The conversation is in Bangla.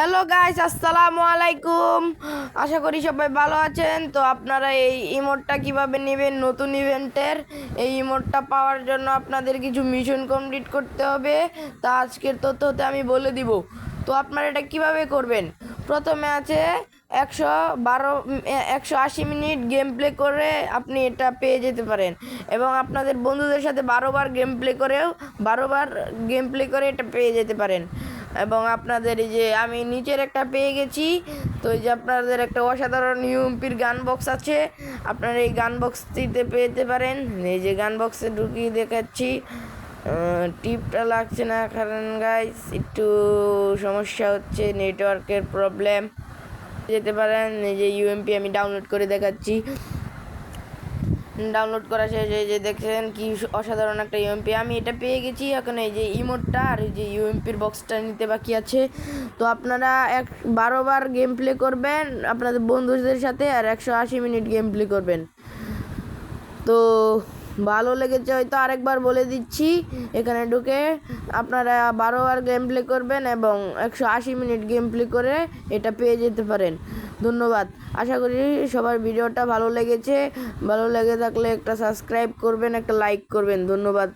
হ্যালো গাইস আসসালামু আলাইকুম। আশা করি সবাই ভালো আছেন। তো আপনারা এই ইমোটটা কীভাবে নেবেন? নতুন ইভেন্টের এই ইমোটটা পাওয়ার জন্য আপনাদের কিছু মিশন কমপ্লিট করতে হবে। তা আজকের তথ্যতে আমি বলে দিব। তো আপনারা এটা কীভাবে করবেন? প্রথমে আছে একশো বারো, একশো আশি মিনিট গেম প্লে করে আপনি এটা পেয়ে যেতে পারেন। এবং আপনাদের বন্ধুদের সাথে বারোবার গেম প্লে করেও বারোবার গেম প্লে করে এটা পেয়ে যেতে পারেন। এবং আপনাদের এই যে আমি নিচের একটা পেয়ে গেছি, তো এই যে আপনাদের একটা অসাধারণ ইউএমপির গান বক্স আছে। আপনারা এই গান বক্সটিতে পেতে পারেন। এই যে গান বক্সে ঢুকিয়ে দেখাচ্ছি। টিপটা লাগছে না, কারণ গাইস একটু সমস্যা হচ্ছে নেটওয়ার্কের প্রবলেম যেতে পারেন, এই যে ইউএমপি আমি ডাউনলোড করে দেখাচ্ছি। ডাউনলোড করা শেষ, এই যে দেখছেন কি অসাধারণ একটা ইউএমপি আমি এটা পেয়ে গেছি এখন এই যে ইমোটটা আর এই যে ইউএমপির বক্সটা নিতে বাকি আছে। তো আপনারা এক বারোবার গেম প্লে করবেন আপনাদের বন্ধুদের সাথে আর একশো আশি মিনিট গেম প্লে করবেন। তো ভালো লেগেছে, হয়তো আরেকবার বলে দিচ্ছি। এখানে ঢুকে আপনারা বারোবার গেম প্লে করবেন এবং একশো আশি মিনিট গেম প্লে করে এটা পেয়ে যেতে পারেন। ধন্যবাদ। আশা করি সবার ভিডিওটা ভালো লেগেছে। ভালো লেগে থাকলে একটা সাবস্ক্রাইব করবেন, একটা লাইক করবেন। ধন্যবাদ।